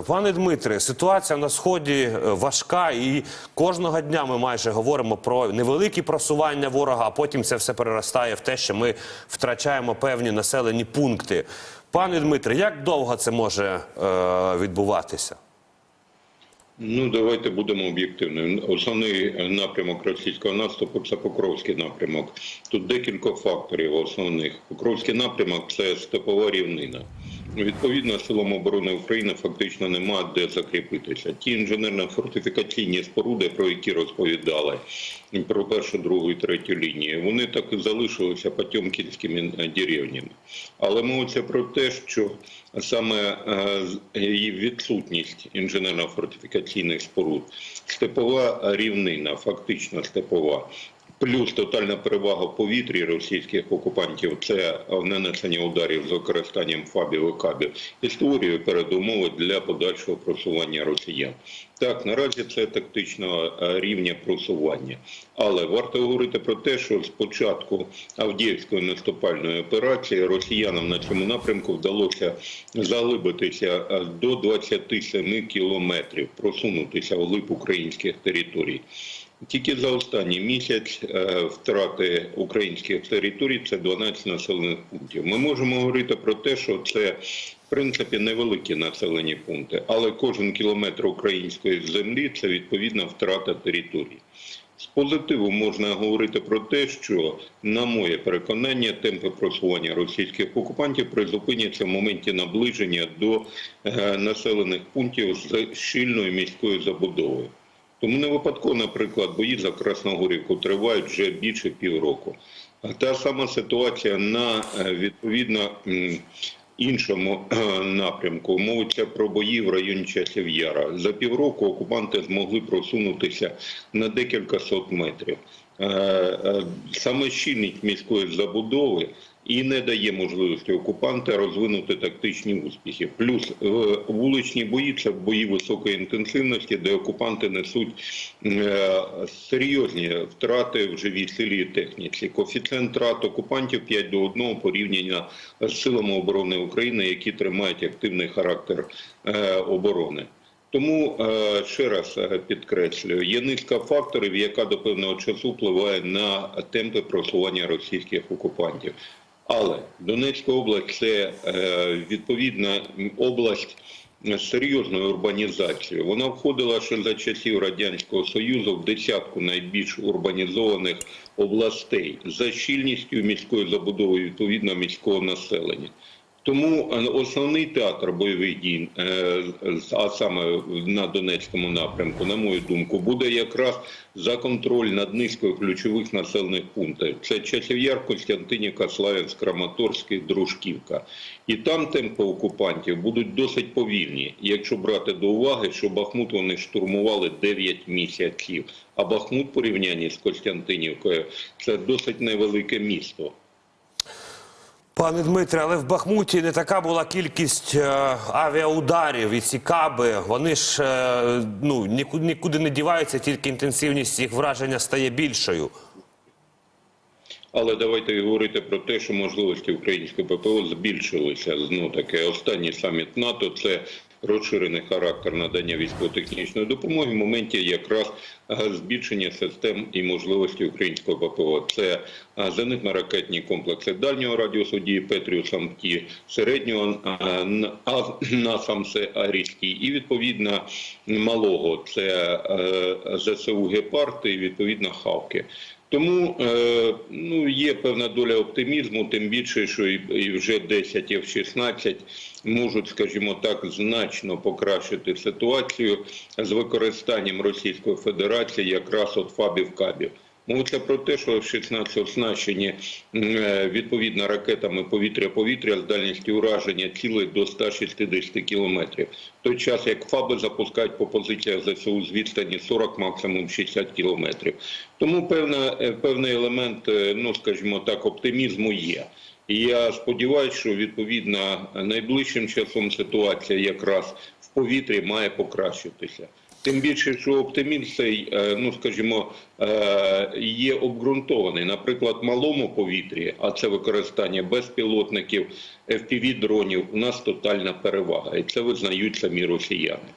Пане Дмитре, ситуація на сході е, важка, і кожного дня ми майже говоримо про невеликі просування ворога, а потім це все переростає в те, що ми втрачаємо певні населені пункти. Пане Дмитре, як довго це може е, відбуватися? Ну, давайте будемо об'єктивними. Основний напрямок російського наступу це Покровський напрямок. Тут декілька факторів основних. Покровський напрямок це степова рівнина. Відповідно, силам оборони України фактично нема де закріпитися. Ті інженерно-фортифікаційні споруди, про які розповідали про першу, другу і третю лінії, вони так і залишилися потьомкінськими деревнями. Але мовиться про те, що саме е, її відсутність інженерно-фортифікаційних споруд, степова рівнина, фактично степова. Плюс тотальна перевага в повітрі російських окупантів це нанесення ударів з використанням фабів і кабів і створює передумови для подальшого просування росіян. Так, наразі це тактичного е, рівня просування. Але варто говорити про те, що з початку Авдіївської наступальної операції росіянам на цьому напрямку вдалося заглибитися е, до 27 кілометрів, просунутися в глиб українських територій. Тільки за останній місяць е, втрати українських територій це 12 населених пунктів. Ми можемо говорити про те, що це в принципі невеликі населені пункти, але кожен кілометр української землі це відповідна втрата територій. З позитиву можна говорити про те, що, на моє переконання, темпи просування російських окупантів призупиняться в моменті наближення до е, населених пунктів з щільною міською забудовою. Тому не випадково, наприклад, бої за Красногорівку тривають вже більше півроку. А Та сама ситуація на е, відповідно іншому е, напрямку. Мовиться про бої в районі часів Яра. За півроку окупанти змогли просунутися на декілька сот метрів. Е, Саме щільність міської забудови і не дає можливості окупанта розвинути тактичні успіхи. Плюс е, вуличні бої це бої високої інтенсивності, де окупанти несуть е, серйозні втрати в живій силі і техніці. Коефіцієнт втрат окупантів 5 до 1 порівняно з силами оборони України, які тримають активний характер е, оборони. Тому ще раз підкреслюю, є низка факторів, яка до певного часу впливає на темпи просування російських окупантів. Але Донецька область це е, відповідна область з серйозною урбанізацією. Вона входила ще за часів Радянського Союзу в десятку найбільш урбанізованих областей за щільністю міської забудови відповідно міського населення. Тому е, основний театр бойових дій, е, а саме на Донецькому напрямку, на мою думку, буде якраз за контроль над низкою ключових населених пунктів. Це Часів'яр, Костянтинівка, Славянськ, Краматорськ, і Дружківка. І там темпи окупантів будуть досить повільні, якщо брати до уваги, що Бахмут вони штурмували 9 місяців. А Бахмут порівнянні з Костянтинівкою це досить невелике місто. Пане Дмитре, але в Бахмуті не така була кількість е, авіаударів і ці каби. Вони ж е, ну нікуди, нікуди не діваються, тільки інтенсивність їх враження стає більшою. Але давайте говорити про те, що можливості українського ППО збільшилися. Знову таке останній саміт НАТО це розширений характер надання військово-технічної допомоги в моменті якраз збільшення систем і можливості українського ППО. Це зенитно-ракетні комплекси дальнього радіусу дії Петріус Амті, середнього насамсе Арійський і відповідно малого це ЗСУ Гепард і відповідно Хавки. Тому е, ну, є певна доля оптимізму, тим більше, що і, вже 10 і в 16 можуть, скажімо так, значно покращити ситуацію з використанням Російської Федерації якраз от фабів кабів. Мовиться про те, що F-16 оснащені е, відповідно ракетами повітря-повітря з дальністю ураження цілей до 160 кілометрів. В той час, як ФАБи запускають по позиціях ЗСУ з відстані 40, максимум 60 кілометрів. Тому певна, е, певний елемент, е, ну скажімо так, оптимізму є. І я сподіваюся, що відповідно найближчим часом ситуація якраз в повітрі має покращитися. Тим більше, що оптимізм цей, е, ну скажімо, е, є обґрунтований. Наприклад, малому повітрі, а це використання безпілотників, fpv дронів у нас тотальна перевага, і це визнають самі росіяни.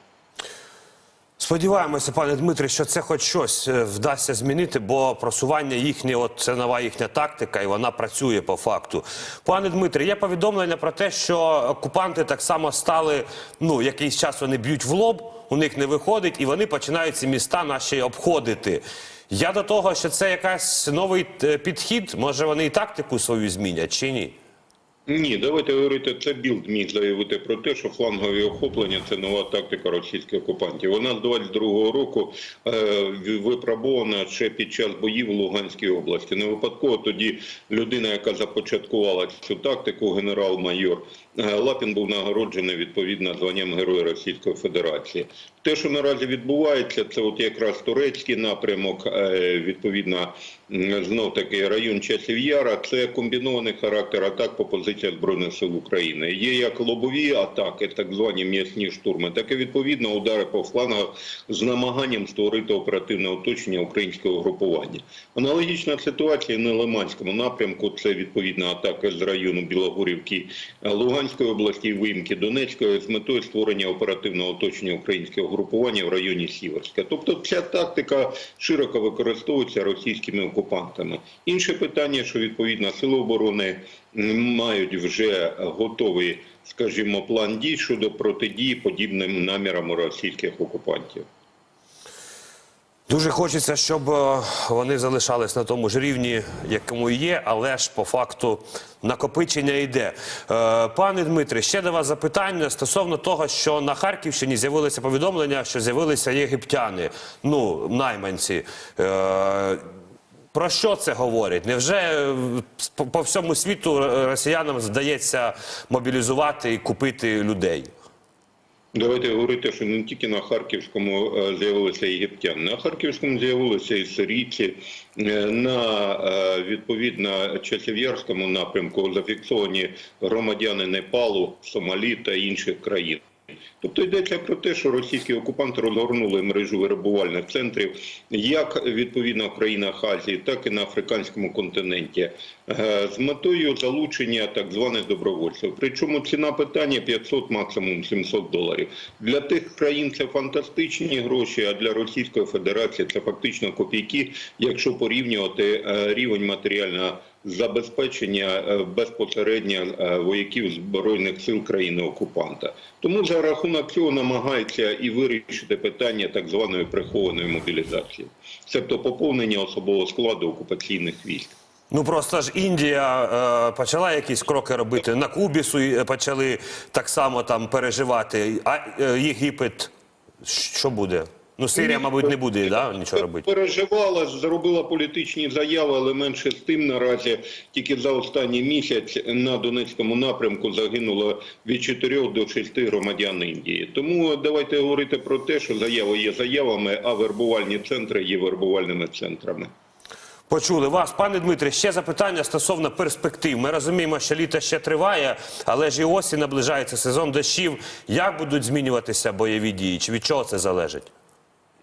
Сподіваємося, пане Дмитре, що це хоч щось е, вдасться змінити, бо просування їхнє, от це нова їхня тактика, і вона працює по факту. Пане Дмитре, є повідомлення про те, що окупанти так само стали. Ну якийсь час вони б'ють в лоб, у них не виходить, і вони починають ці міста наші обходити. Я до того, що це якась новий е, підхід. Може вони і тактику свою змінять чи ні? Ні, давайте говорити, це білд міг заявити про те, що флангові охоплення це нова тактика російських окупантів. Вона з 22-го року е, випробована ще під час боїв у Луганській області. Не випадково тоді людина, яка започаткувала цю тактику, генерал-майор е, Лапін був нагороджений відповідно званням Героя Російської Федерації. Те, що наразі відбувається, це от якраз турецький напрямок, е, відповідно, знов таки район часів Яра. Це комбінований характер атак по позиціях збройних сил України. Є як лобові атаки, так звані м'ясні штурми, так і відповідно удари по флангах з намаганням створити оперативне оточення українського групування. Аналогічна ситуація на Лиманському напрямку. Це відповідна атака з району Білогорівки е, Луганської області, і Виїмки Донецької з метою створення оперативного оточення українського групування в районі Сіверська. Тобто ця тактика широко використовується російськими окупантами. Інше питання, що відповідно сили оборони мають вже готовий, скажімо, план дій щодо протидії подібним намірам російських окупантів. Дуже хочеться, щоб е, вони залишались на тому ж рівні, якому є, але ж по факту накопичення йде. Е, Пане Дмитре, ще до вас запитання стосовно того, що на Харківщині з'явилися повідомлення, що з'явилися єгиптяни, ну найманці. Про що це говорить? Невже е, по- всьому світу е, росіянам вдається мобілізувати і купити людей? Давайте говорити, що не тільки на Харківському е, з'явилися єгиптяни. На Харківському з'явилися і сирійці. На відповідно Часів'ярському напрямку зафіксовані громадяни Непалу, Сомалі та інших країн. Тобто йдеться про те, що російські окупанти розгорнули мережу виробувальних центрів як відповідно в країнах Азії, так і на африканському континенті е, з метою залучення так званих добровольців. Причому ціна питання 500, максимум 700 доларів. Для тих країн це фантастичні гроші, а для Російської Федерації це фактично копійки, якщо порівнювати е, рівень матеріального забезпечення е, безпосередньо е, вояків збройних сил країни окупанта. Тому за рахунок цього намагається і вирішити питання так званої прихованої мобілізації, тобто поповнення особового складу окупаційних військ. Ну просто ж Індія е, почала якісь кроки робити. На Кубісу. почали так само там переживати. А е, Єгипет що буде? Ну Сирія, мабуть, не буде да, нічого робити. Переживала, зробила політичні заяви, але менше з тим наразі тільки за останній місяць на Донецькому напрямку загинуло від 4 до 6 громадян Індії. Тому давайте говорити про те, що заяви є заявами, а вербувальні центри є вербувальними центрами. Почули вас, пане Дмитре. Ще запитання стосовно перспектив. Ми розуміємо, що літо ще триває, але ж і осінь наближається сезон дощів. Як будуть змінюватися бойові дії? Чи від чого це залежить?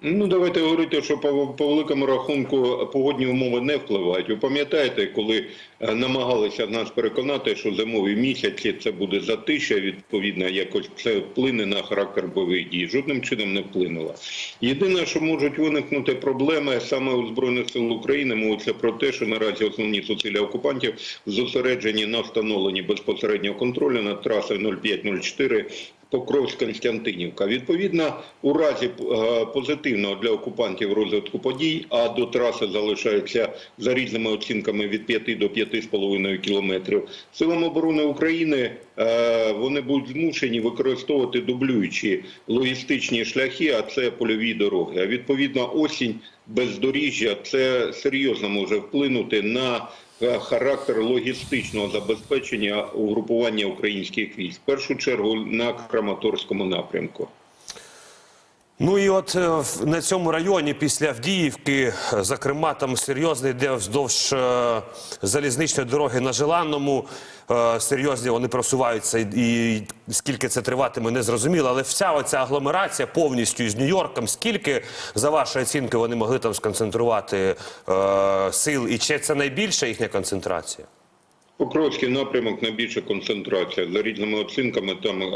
Ну, давайте говорити, що по, по великому рахунку погодні умови не впливають. Ви пам'ятаєте, коли е, намагалися нас переконати, що зимові місяці це буде затища, відповідно, якось це вплине на характер бойових дій. Жодним чином не вплинуло. Єдине, що можуть виникнути проблеми саме у Збройних сил України, мовиться про те, що наразі основні зусилля окупантів зосереджені на встановленні безпосереднього контролю над трасою 0504 Покровськ-Константинівка. Відповідно, у разі е, позитивного для окупантів розвитку подій, а до траси залишається за різними оцінками від 5 до 5,5 кілометрів. Силам оборони України е, вони будуть змушені використовувати дублюючі логістичні шляхи, а це польові дороги. А відповідно, осінь бездоріжжя це серйозно може вплинути на характер логістичного забезпечення угрупування українських військ. В першу чергу на Краматорському напрямку. Ну і от е, на цьому районі після Авдіївки, зокрема, там серйозно йде вздовж е, залізничної дороги на Желанному. Е, серйозні вони просуваються, і, скільки це триватиме, не зрозуміло. Але вся оця агломерація повністю з Нью-Йорком, скільки за вашою оцінкою вони могли там сконцентрувати сил, і чи це найбільша їхня концентрація? Покровський напрямок найбільша концентрація. За різними оцінками там е,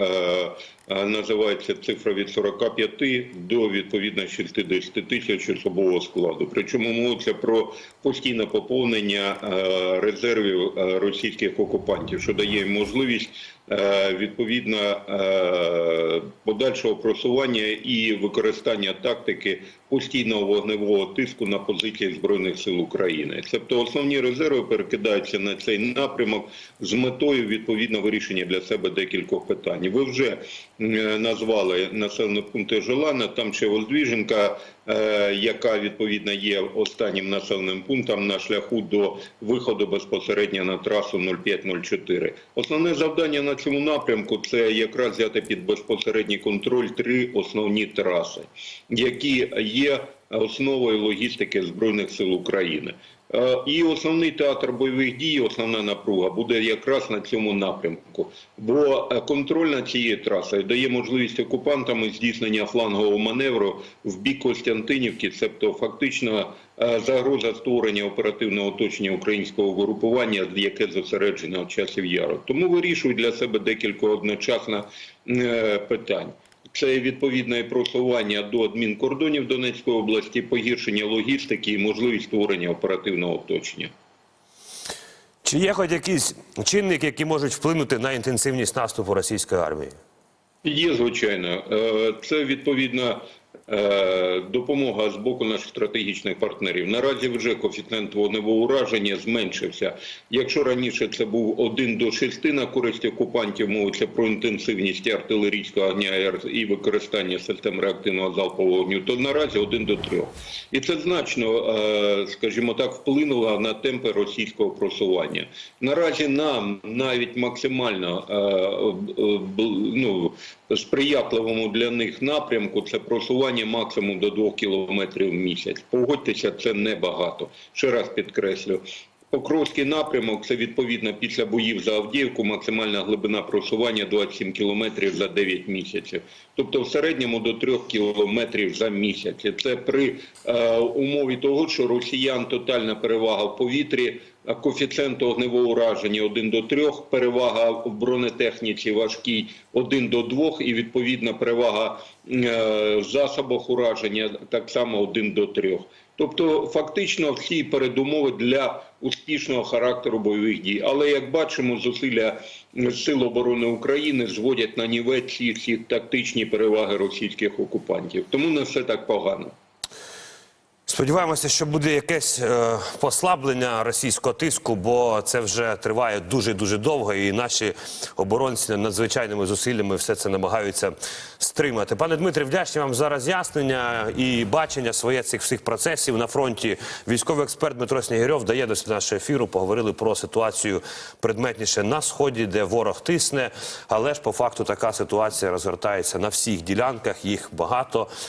е, називається цифра від 45 до відповідно 60 тисяч особового складу. Причому мовиться про постійне поповнення е, резервів е, російських окупантів, що дає їм можливість е, відповідно е, подальшого просування і використання тактики постійного вогневого тиску на позиції збройних сил України. Тобто основні резерви перекидаються на цей напрямок з метою відповідно вирішення для себе декількох питань. Ви вже е, назвали населені пункти Желана, там ще Воздвіженка, е, яка відповідно є останнім населеним пунктом на шляху до виходу безпосередньо на трасу 0504. Основне завдання на цьому напрямку це якраз взяти під безпосередній контроль три основні траси, які є основою логістики збройних сил України. Е, І основний театр бойових дій, основна напруга буде якраз на цьому напрямку. Бо е, контроль над цією трасою дає можливість окупантам здійснення флангового маневру в бік Костянтинівки, тобто фактично е, загроза створення оперативного оточення українського групування, яке зосереджено часів яру. Тому вирішують для себе декілька одночасно питань. Це відповідне просування до адмінкордонів Донецької області, погіршення логістики і можливість створення оперативного оточення. Чи є хоч якісь чинники, які можуть вплинути на інтенсивність наступу російської армії? Є, звичайно. Е, Це відповідна допомога з боку наших стратегічних партнерів. Наразі вже коефіцієнт вогневого ураження зменшився. Якщо раніше це був 1 до 6 на користь окупантів, мовиться про інтенсивність артилерійського огня і використання систем реактивного залпового вогню, то наразі 1 до 3. І це значно, е, скажімо так, вплинуло на темпи російського просування. Наразі нам навіть максимально е, е, ну, сприятливому для них напрямку це просування максимум до 2 кілометрів в місяць. Погодьтеся, це небагато. Ще раз підкреслю. Покровський напрямок це відповідно після боїв за Авдіївку максимальна глибина просування 27 кілометрів за 9 місяців. Тобто в середньому до 3 кілометрів за місяць. Це при е, умові того, що росіян тотальна перевага в повітрі, коефіцієнт огневого ураження 1 до 3, перевага в бронетехніці важкій 1 до 2 і відповідна перевага е, в засобах ураження так само 1 до 3. Тобто фактично всі передумови для успішного характеру бойових дій. Але як бачимо, зусилля Сил оборони України зводять на нівець всі тактичні переваги російських окупантів. Тому не все так погано. Сподіваємося, що буде якесь е, послаблення російського тиску, бо це вже триває дуже дуже довго, і наші оборонці надзвичайними зусиллями все це намагаються стримати. Пане Дмитре, вдячні вам за роз'яснення і бачення своє цих всіх процесів на фронті. Військовий експерт Дмитро Снігирьов дає до нашого ефіру. Поговорили про ситуацію предметніше на сході, де ворог тисне. Але ж по факту така ситуація розгортається на всіх ділянках. Їх багато